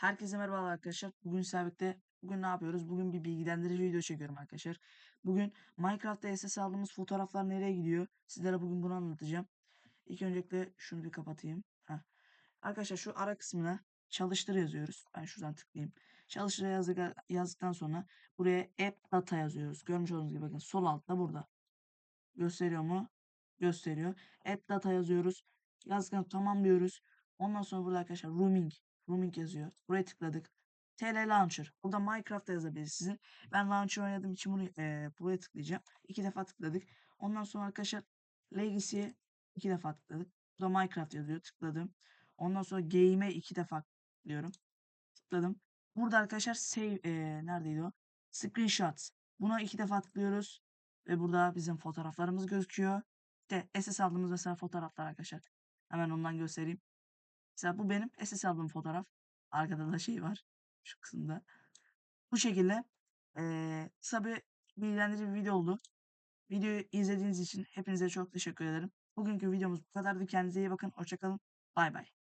Herkese merhaba arkadaşlar. Bugün sizlerle bugün ne yapıyoruz? Bugün bir bilgilendirici video çekiyorum arkadaşlar. Bugün Minecraft'ta SS aldığımız fotoğraflar nereye gidiyor? Sizlere bugün bunu anlatacağım. İlk öncelikle şunu bir kapatayım. Heh. Arkadaşlar şu ara kısmına çalıştır yazıyoruz. Ben şuradan tıklayayım. Çalıştır yazdık, yazdıktan sonra buraya app data yazıyoruz. Görmüş olduğunuz gibi bakın sol altta burada. Gösteriyor mu? Gösteriyor. App data yazıyoruz. Yazdıktan tamam diyoruz. Ondan sonra burada arkadaşlar roaming roaming yazıyor. Buraya tıkladık. TL Launcher. Burada Minecraft'ta yazabilir sizin. Ben Launcher oynadığım için bunu e, buraya tıklayacağım. İki defa tıkladık. Ondan sonra arkadaşlar Legacy'ye iki defa tıkladık. Burada Minecraft yazıyor. Tıkladım. Ondan sonra Game'e iki defa tıklıyorum. Tıkladım. Burada arkadaşlar save e, neredeydi o? Screenshots. Buna iki defa tıklıyoruz. Ve burada bizim fotoğraflarımız gözüküyor. İşte SS aldığımız mesela fotoğraflar arkadaşlar. Hemen ondan göstereyim. Mesela bu benim SS aldığım fotoğraf. Arkada da şey var. Şu kısımda. Bu şekilde ee, kısa bilgilendirici bir video oldu. Videoyu izlediğiniz için hepinize çok teşekkür ederim. Bugünkü videomuz bu kadardı. Kendinize iyi bakın. Hoşçakalın. Bay bay.